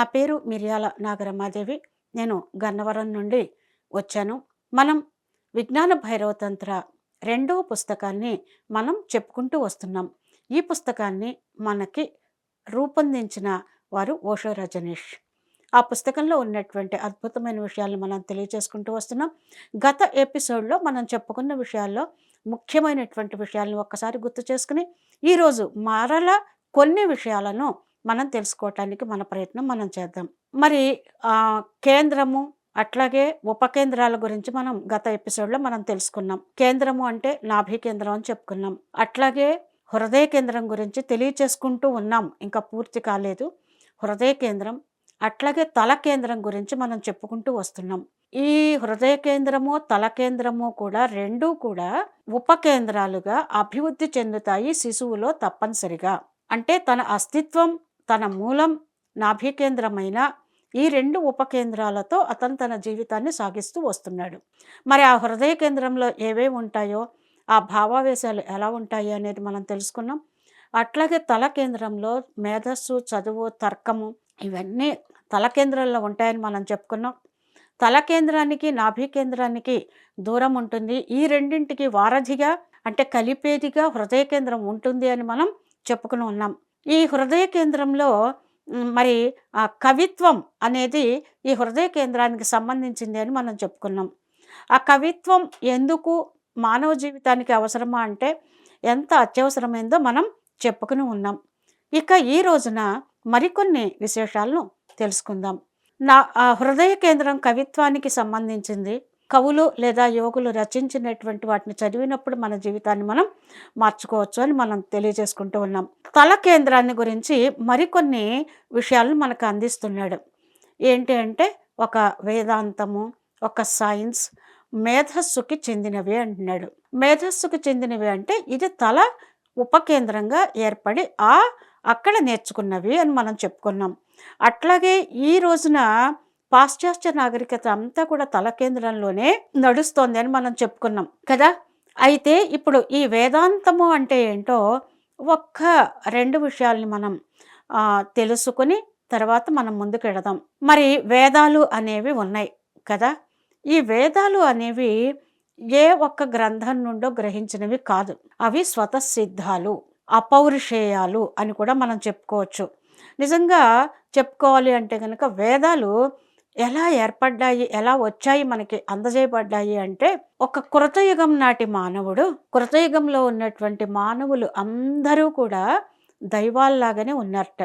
నా పేరు మిర్యాల నాగరమాదేవి. నేను గన్నవరం నుండి వచ్చాను. మనం విజ్ఞాన భైరవతంత్ర రెండవ పుస్తకాన్ని మనం చెప్పుకుంటూ వస్తున్నాం. ఈ పుస్తకాన్ని మనకి రూపొందించిన వారు ఓషో రజనీష్. ఆ పుస్తకంలో ఉన్నటువంటి అద్భుతమైన విషయాలను మనం తెలియజేసుకుంటూ వస్తున్నాం. గత ఎపిసోడ్లో మనం చెప్పుకున్న విషయాల్లో ముఖ్యమైనటువంటి విషయాలను ఒక్కసారి గుర్తు చేసుకుని ఈరోజు మరలా కొన్ని విషయాలను మనం తెలుసుకోవటానికి మన ప్రయత్నం మనం చేద్దాం. మరి కేంద్రము అట్లాగే ఉపకేంద్రాల గురించి మనం గత ఎపిసోడ్లో మనం తెలుసుకున్నాం. కేంద్రము అంటే నాభి కేంద్రం అని చెప్పుకున్నాం. అట్లాగే హృదయ కేంద్రం గురించి తెలియచేసుకుంటూ ఉన్నాం. ఇంకా పూర్తి కాలేదు. హృదయ కేంద్రం అట్లాగే తల కేంద్రం గురించి మనం చెప్పుకుంటూ వస్తున్నాం. ఈ హృదయ కేంద్రము తల కేంద్రము కూడా రెండూ కూడా ఉపకేంద్రాలుగా అభివృద్ధి చెందుతాయి శిశువులో తప్పనిసరిగా. అంటే తన అస్తిత్వం తన మూలం నాభికేంద్రమైన ఈ రెండు ఉపకేంద్రాలతో అతను తన జీవితాన్ని సాగిస్తూ వస్తున్నాడు. మరి ఆ హృదయ కేంద్రంలో ఏవేవి ఉంటాయో ఆ భావావేశాలు ఎలా ఉంటాయి అనేది మనం తెలుసుకున్నాం. అట్లాగే తల కేంద్రంలో మేధస్సు చదువు తర్కము ఇవన్నీ తల కేంద్రంలో ఉంటాయని మనం చెప్పుకున్నాం. తల కేంద్రానికి నాభి కేంద్రానికి దూరం ఉంటుంది. ఈ రెండింటికి వారధిగా అంటే కలిపేదిగా హృదయ కేంద్రం ఉంటుంది అని మనం చెప్పుకుని ఉన్నాం. ఈ హృదయ కేంద్రంలో మరి ఆ కవిత్వం అనేది ఈ హృదయ కేంద్రానికి సంబంధించింది అని మనం చెప్పుకున్నాం. ఆ కవిత్వం ఎందుకు మానవ జీవితానికి అవసరమా అంటే ఎంత అత్యవసరమైందో మనం చెప్పుకుని ఉన్నాం. ఇక ఈ రోజున మరికొన్ని విశేషాలను తెలుసుకుందాం. నా ఆ హృదయ కేంద్రం కవిత్వానికి సంబంధించింది కవులు లేదా యోగులు రచించినటువంటి వాటిని చదివినప్పుడు మన జీవితాన్ని మనం మార్చుకోవచ్చు అని మనం తెలియజేసుకుంటూ ఉన్నాం. తల కేంద్రాన్ని గురించి మరికొన్ని విషయాలను మనకు అందిస్తున్నాడు. ఏంటి అంటే ఒక వేదాంతము ఒక సైన్స్ మేధస్సుకి చెందినవి అంటున్నాడు. మేధస్సుకి చెందినవి అంటే ఇది తల ఉపకేంద్రంగా ఏర్పడి ఆ అక్కడ నేర్చుకున్నవి అని మనం చెప్పుకున్నాం. అట్లాగే ఈ రోజున పాశ్చాత్య నాగరికత అంతా కూడా తల కేంద్రంలోనే నడుస్తోంది అని మనం చెప్పుకున్నాం కదా? అయితే ఇప్పుడు ఈ వేదాంతము అంటే ఏంటో ఒక్క రెండు విషయాల్ని మనం తెలుసుకుని తర్వాత మనం ముందుకు వెడదాం మరి వేదాలు అనేవి ఉన్నాయి కదా? ఈ వేదాలు అనేవి ఏ ఒక్క గ్రంథం నుండో గ్రహించినవి కాదు. అవి స్వతసిద్ధాలు అపౌరుషేయాలు అని కూడా మనం చెప్పుకోవచ్చు. నిజంగా చెప్పుకోవాలి అంటే కనుక వేదాలు ఎలా ఏర్పడ్డాయి ఎలా వచ్చాయి మనకి అందజేయబడ్డాయి అంటే ఒక కృతయుగం నాటి మానవుడు కృతయుగంలో ఉన్నటువంటి మానవులు అందరూ కూడా దైవాల్లాగానే ఉన్నట్ట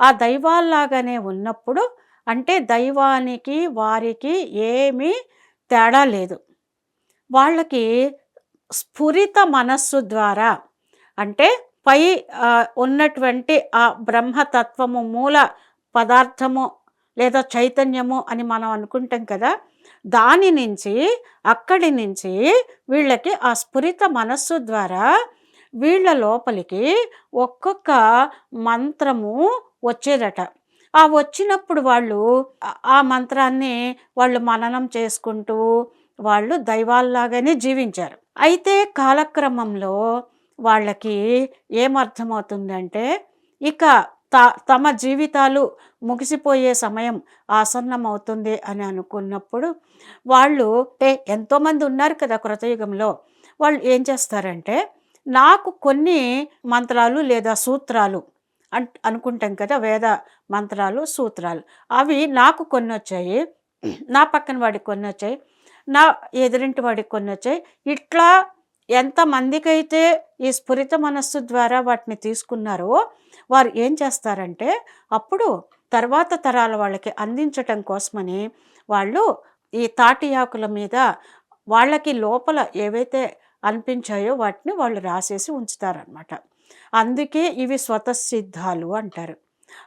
ఆ దైవాల్లాగానే ఉన్నప్పుడు అంటే దైవానికి వారికి ఏమీ తేడా లేదు. వాళ్ళకి స్ఫురిత మనస్సు ద్వారా అంటే పై ఉన్నటువంటి ఆ బ్రహ్మతత్వము మూల పదార్థము లేదా చైతన్యము అని మనం అనుకుంటాం కదా దాని నుంచి అక్కడి నుంచి వీళ్ళకి ఆ స్ఫురిత మనస్సు ద్వారా వీళ్ళ లోపలికి ఒక్కొక్క మంత్రము వచ్చేదట. ఆ వచ్చినప్పుడు వాళ్ళు ఆ- మంత్రాన్ని వాళ్ళు మననం చేసుకుంటూ వాళ్ళు దైవాల్లాగానే జీవించారు. అయితే కాలక్రమంలో వాళ్ళకి ఏమర్థమవుతుందంటే ఇక తమ జీవితాలు ముగిసిపోయే సమయం ఆసన్నమవుతుంది అని అనుకున్నప్పుడు వాళ్ళు అంటే ఎంతోమంది ఉన్నారు కదా కృతయుగంలో వాళ్ళు ఏం చేస్తారంటే నాకు కొన్ని మంత్రాలు లేదా సూత్రాలు అన్ అనుకుంటాం కదా వేద మంత్రాలు సూత్రాలు. అవి నాకు కొన్ని వచ్చాయి నా పక్కన వాడికి కొన్ని వచ్చాయి నా ఎదురింటి వాడికి కొన్ని వచ్చాయి ఇట్లా ఎంతమందికైతే ఈ స్ఫురిత మనస్సు ద్వారా వాటిని తీసుకున్నారో వారు ఏం చేస్తారంటే అప్పుడు తర్వాత తరాల వాళ్ళకి అందించటం కోసమని వాళ్ళు ఈ తాటి ఆకుల మీద వాళ్ళకి లోపల ఏవైతే అనిపించాయో వాటిని వాళ్ళు రాసేసి ఉంచుతారనమాట అందుకే ఇవి స్వతసిద్ధాలు అంటారు.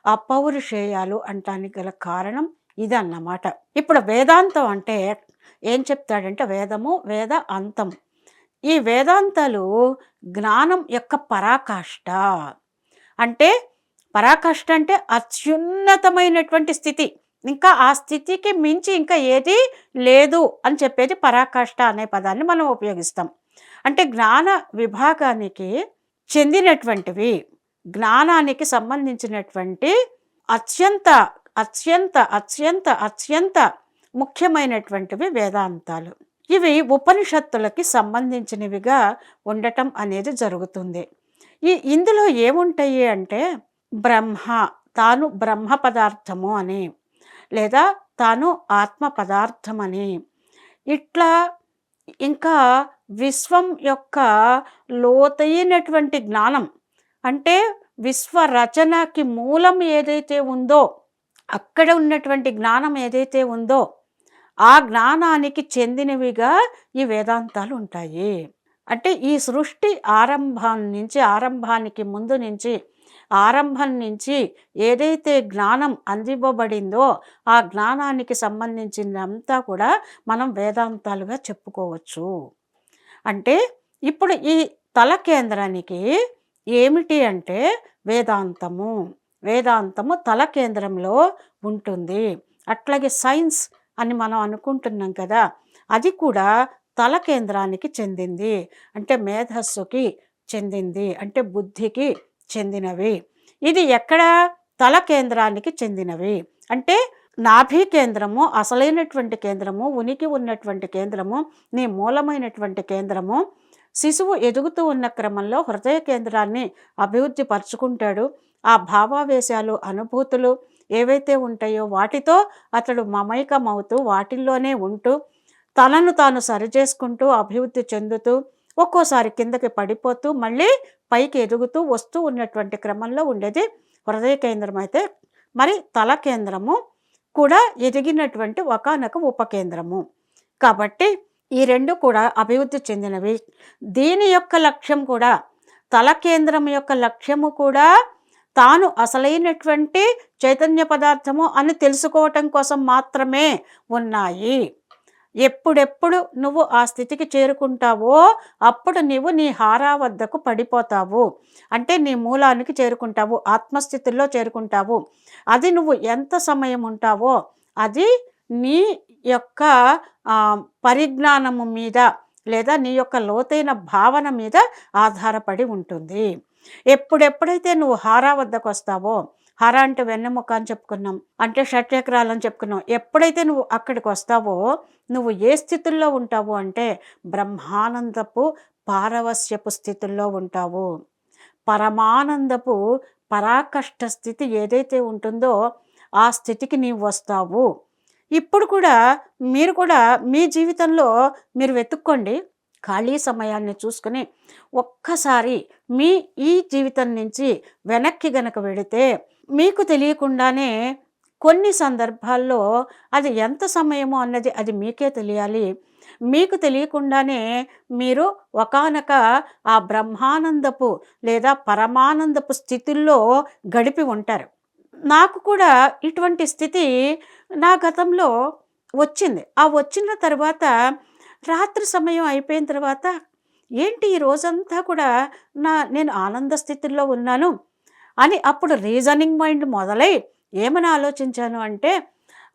అపౌరుషేయాలు అంటానికి గల కారణం ఇదన్నమాట. ఇప్పుడు వేదాంతం అంటే ఏం చెప్తాడంటే వేదము వేద అంతం ఈ వేదాంతాలు జ్ఞానం యొక్క పరాకాష్ట. అంటే పరాకాష్ట అంటే అత్యున్నతమైనటువంటి స్థితి. ఇంకా ఆ స్థితికి మించి ఇంకా ఏది లేదు అని చెప్పేది పరాకాష్ట అనే పదాన్ని మనం ఉపయోగిస్తాం. అంటే జ్ఞాన విభాగానికి చెందినటువంటివి జ్ఞానానికి సంబంధించినటువంటి అత్యంత అత్యంత అత్యంత అత్యంత ముఖ్యమైనటువంటివి వేదాంతాలు. ఇవి ఉపనిషత్తులకి సంబంధించినవిగా ఉండటం అనేది జరుగుతుంది. ఈ ఇందులో ఏముంటాయి అంటే బ్రహ్మ తాను బ్రహ్మ పదార్థము అని లేదా తాను ఆత్మ పదార్థం అని. ఇట్లా ఇంకా విశ్వం యొక్క లోతైనటువంటి జ్ఞానం అంటే విశ్వ రచనకి మూలం ఏదైతే ఉందో అక్కడ ఉన్నటువంటి జ్ఞానం ఏదైతే ఉందో ఆ జ్ఞానానికి చెందినవిగా ఈ వేదాంతాలు ఉంటాయి అంటే ఈ సృష్టి ఆరంభం నుంచి ఆరంభానికి ముందు నుంచి ఆరంభం నుంచి ఏదైతే జ్ఞానం అందివ్వబడిందో ఆ జ్ఞానానికి సంబంధించినంతా కూడా మనం వేదాంతాలుగా చెప్పుకోవచ్చు. అంటే ఇప్పుడు ఈ తల కేంద్రానికి ఏమిటి అంటే వేదాంతము. వేదాంతము తల కేంద్రంలో ఉంటుంది. అట్లాగే సైన్స్ అని మనం అనుకుంటున్నాం కదా అది కూడా తల కేంద్రానికి చెందింది. అంటే మేధస్సుకి చెందింది అంటే బుద్ధికి చెందినవి. ఇది ఎక్కడ? తల కేంద్రానికి చెందినవి. అంటే నాభి కేంద్రము అసలైనటువంటి కేంద్రము ఉనికి ఉన్నటువంటి కేంద్రము నీ మూలమైనటువంటి కేంద్రము. శిశువు ఎదుగుతూ ఉన్న క్రమంలో హృదయ కేంద్రాన్ని అభివృద్ధి పరుచుకుంటాడు. ఆ భావావేశాలు అనుభూతులు ఏవైతే ఉంటాయో వాటితో అతడు మమైకమవుతూ వాటిల్లోనే ఉంటూ తనను తాను సరిచేసుకుంటూ అభివృద్ధి చెందుతూ ఒక్కోసారి కిందకి పడిపోతూ మళ్ళీ పైకి ఎదుగుతూ వస్తూ ఉన్నటువంటి క్రమంలో ఉండేది హృదయ కేంద్రం అయితే. మరి తల కేంద్రము కూడా ఎదిగినటువంటి ఒకనొక ఉపకేంద్రము కాబట్టి ఈ రెండు కూడా అభివృద్ధి చెందినవి. దీని యొక్క లక్ష్యం కూడా తల కేంద్రం యొక్క లక్ష్యము కూడా తాను అసలైనటువంటి చైతన్య పదార్థము అని తెలుసుకోవటం కోసం మాత్రమే ఉన్నాయి. ఎప్పుడెప్పుడు నువ్వు ఆ స్థితికి చేరుకుంటావో అప్పుడు నీవు నీ హారా వద్దకు పడిపోతావు. అంటే నీ మూలానికి చేరుకుంటావు ఆత్మస్థితిలో చేరుకుంటావు. అది నువ్వు ఎంత సమయం ఉంటావో అది నీ యొక్క పరిజ్ఞానము మీద లేదా నీ యొక్క లోతైన భావన మీద ఆధారపడి ఉంటుంది. ఎప్పుడెప్పుడైతే నువ్వు హారా వద్దకు వస్తావో హర అంటే వెన్నెముక అని చెప్పుకున్నాం అంటే షట్చక్రాలు అని చెప్పుకున్నాం ఎప్పుడైతే నువ్వు అక్కడికి వస్తావో నువ్వు ఏ స్థితుల్లో ఉంటావు అంటే బ్రహ్మానందపు పారవస్యపు స్థితుల్లో ఉంటావు. పరమానందపు పరాకష్ట స్థితి ఏదైతే ఉంటుందో ఆ స్థితికి నీవు వస్తావు. ఇప్పుడు కూడా మీరు కూడా మీ జీవితంలో మీరు వెతుక్కోండి ఖాళీ సమయాన్ని చూసుకుని ఒక్కసారి మీ ఈ జీవితం నుంచి వెనక్కి గనక వెడితే మీకు తెలియకుండానే కొన్ని సందర్భాల్లో అది ఎంత సమయమో అన్నది అది మీకే తెలియాలి. మీకు తెలియకుండానే మీరు ఒకానొక ఆ బ్రహ్మానందపు లేదా పరమానందపు స్థితుల్లో గడిపి ఉంటారు. నాకు కూడా ఇటువంటి స్థితి నా గతంలో వచ్చింది. ఆ వచ్చిన తర్వాత రాత్రి సమయం అయిపోయిన తర్వాత ఏంటి ఈ రోజంతా కూడా నా నేను ఆనంద స్థితిలో ఉన్నాను అని అప్పుడు రీజనింగ్ మైండ్ మొదలై ఏమని ఆలోచించాను అంటే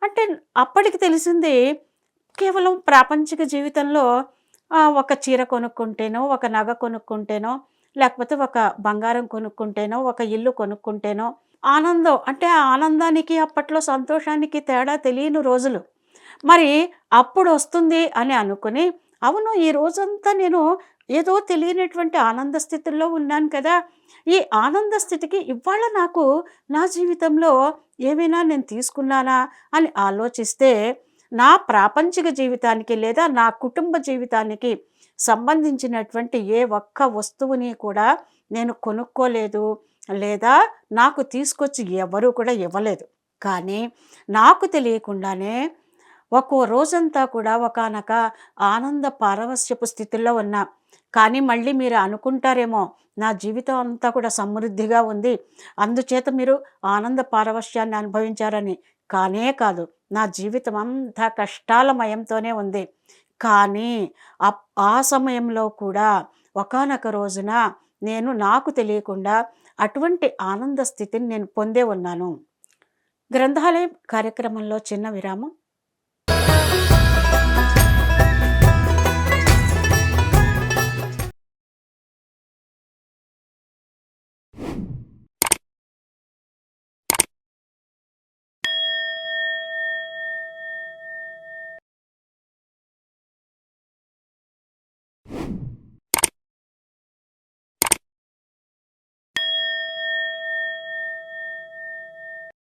అంటే అప్పటికి తెలిసింది కేవలం ప్రాపంచిక జీవితంలో ఒక చీర కొనుక్కుంటేనో ఒక నగ కొనుక్కుంటేనో లేకపోతే ఒక బంగారం కొనుక్కుంటేనో ఒక ఇల్లు కొనుక్కుంటేనో ఆనందం అంటే ఆ ఆనందానికి అప్పట్లో సంతోషానికి తేడా తెలియని రోజులు. మరి అప్పుడు వస్తుంది అని అనుకుని అవును ఈ రోజంతా నేను ఏదో తెలియనటువంటి ఆనంద స్థితిలో ఉన్నాను కదా. ఈ ఆనంద స్థితికి ఇవాళ నాకు నా జీవితంలో ఏమైనా నేను తీసుకున్నానా అని ఆలోచిస్తే నా ప్రాపంచిక జీవితానికి లేదా నా కుటుంబ జీవితానికి సంబంధించినటువంటి ఏ ఒక్క వస్తువుని కూడా నేను కొనుక్కోలేదు లేదా నాకు తీసుకొచ్చి ఎవరు కూడా ఇవ్వలేదు. కానీ నాకు తెలియకుండానే ఒక్కో రోజంతా కూడా ఒకనొక ఆనంద పారవస్యపు స్థితిలో ఉన్నా. కానీ మళ్ళీ మీరు అనుకుంటారేమో నా జీవితం అంతా కూడా సమృద్ధిగా ఉంది. అందుచేత మీరు ఆనంద పారవశ్యాన్ని అనుభవించారని. కానే కాదు నా జీవితం అంతా కష్టాలమయంతోనే ఉంది. కానీ అప్- ఆ సమయంలో కూడా ఒకనొక రోజున నేను నాకు తెలియకుండా అటువంటి ఆనంద స్థితిని నేను పొందే ఉన్నాను. గ్రంథాలయం కార్యక్రమంలో చిన్న విరామం.